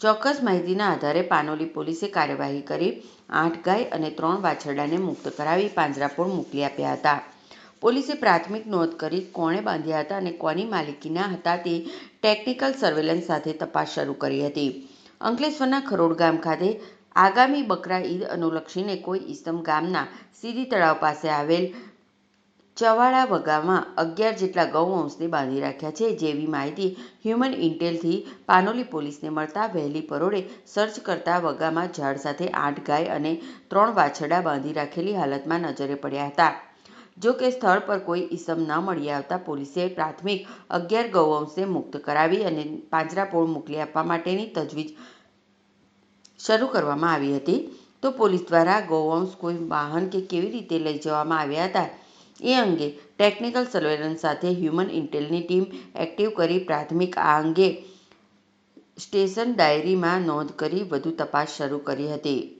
ચોક્કસ માહિતીના આધારે પાનોલી પોલીસે કાર્યવાહી કરી આઠ ગાય અને ત્રણ વાછરડાને મુક્ત કરાવી પાંજરાપોળ મોકલી આપ્યા હતા. પોલીસે પ્રાથમિક નોંધ કરી કોણે બાંધ્યા હતા અને કોની માલિકીના હતા તે ટેકનિકલ સર્વેલન્સ સાથે તપાસ શરૂ કરી હતી. અંકલેશ્વરના ખરોડ ગામ ખાતે આગામી બકરા ઈદ અનુલક્ષીને કોઈ ઇસમ ગામના સીધી તળાવ પાસે આવેલ ચવાળા વગામાં અગિયાર જેટલા ગૌવંશને બાંધી રાખ્યા છે. જેવી માહિતી હ્યુમન ઇન્ટેલથી પાનોલી પોલીસને મળતા વહેલી પરોળે સર્ચ કરતા વગામાં ઝાડ સાથે આઠ ગાય અને ત્રણ વાછરડા બાંધી રાખેલી હાલતમાં નજરે પડ્યા હતા. જો કે સ્થળ પર કોઈ ઈસમ ન મળી આવતા પોલીસે પ્રાથમિક અગિયાર ગૌવંશને મુક્ત કરાવી અને પાંજરાપોળ મોકલી આપવા માટેની તજવીજ શરૂ કરવામાં આવી હતી. તો પોલીસ દ્વારા ગૌવંશ કોઈ વાહન કે કેવી રીતે લઈ જવામાં આવ્યા હતા? એ અંગે ટેકનિકલ સર્વેલન્સ સાથે હ્યુમન ઇન્ટેલની ટીમ એક્ટિવ કરી પ્રાથમિક આ અંગે સ્ટેશન ડાયરીમાં નોંધ કરી વધુ તપાસ શરૂ કરી હતી.